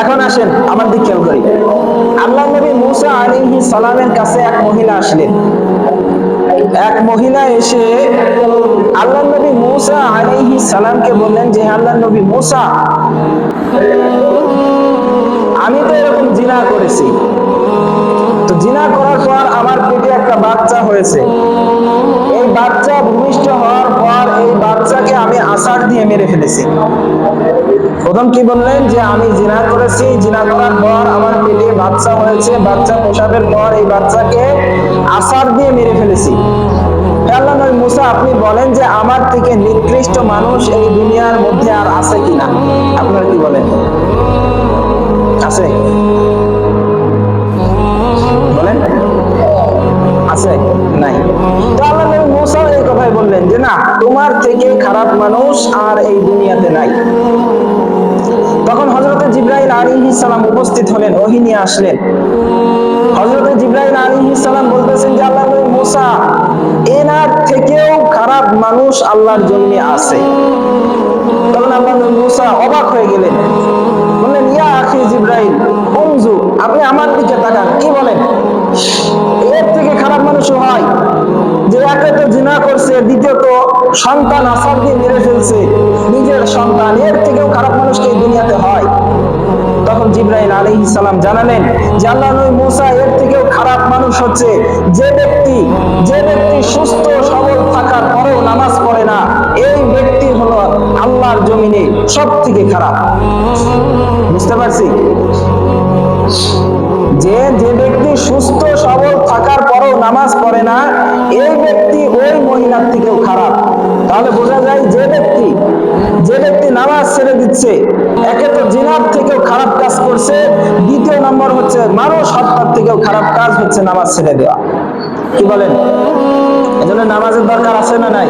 এখন আসেন আমার দিক খেয়াল করি। আল্লাহ নবী মুসা আলাইহিস সালামের কাছে এক মহিলা আসলেন। এক মহিলা এসে আল্লাহ নবী মুসা আলাইহিস সালামকে বললেন যে আল্লাহ নবী মুসা, আমি তো এরকম জিনা করেছি। তো জিনা করার পর আমার পেটে একটা বাচ্চা হয়েছে। এই বাচ্চা ভূমিষ্ঠ হওয়ার পর এই বাচ্চাকে আমি আষাঢ় দিয়ে মেরে ফেলেছি। প্রথম কি বললেন যে, আমি জিনা করেছি, জিনা করার পর আমার পেটে বাচ্চা হয়েছে, বাচ্চা প্রসাবের পর এই বাচ্চাকে আষাঢ় দিয়ে মেরে ফেলেছি। আল্লাহ নবী মুসা, আপনি বলেন যে, আমার থেকে নিকৃষ্ট মানুষ এই দুনিয়ার মধ্যে আর আছে কিনা? আপনারা কি বলেন? আছে? বলেন? আছে? নাই। তো আল্লাহ নবী মুসা এই কথাই বললেন যে, না, তোমার থেকে খারাপ মানুষ আর এই দুনিয়াতে নাই। সালাম উপস্থিত হলেন, ওহী নিয়ে আসলেন। হজরত সালাম বলতেছেন যে, আল্লাহ এনার থেকেও খারাপ মানুষ আল্লাহর জমিনে আছে। তখন আল্লাহ অবাক হয়ে গেলেন। বললেন, ইয়া আখি জিব্রাইল উনজু আপনি আমার দিকে তাকান। কি বলেন? এর থেকে খারাপ মানুষও হয় যে, একে তো জিনা করছে, দ্বিতীয়ত সন্তান আসার দিয়ে মেরে ফেলছে, নিজের সন্তান, এর থেকেও খারাপ মানুষকে দুনিয়াতে হয়। জিব্রাইল আলাইহিস সালাম জানালেন যে আল্লাহ নবী মুসা এর থেকেও খারাপ মানুষ হচ্ছে। যে ব্যক্তি যে ব্যক্তি সুস্থ সবল থাকার পরেও নামাজ পড়ে না, এই ব্যক্তি হলো আল্লাহর জমিনে সব থেকে খারাপ। বুঝতে পারছি? যে যে ব্যক্তি সুস্থ সবল থাকার পরেও নামাজ পড়ে না, এই ব্যক্তি ওই মহিলার থেকেও দিচ্ছে। একে তো জিনার থেকেও খারাপ কাজ করছে, দ্বিতীয় নম্বর হচ্ছে মানুষ হত্যার থেকেও খারাপ কাজ হচ্ছে নামাজ ছেড়ে দেওয়া। কি বলেন? এজন্য নামাজের দরকার আছে না নাই?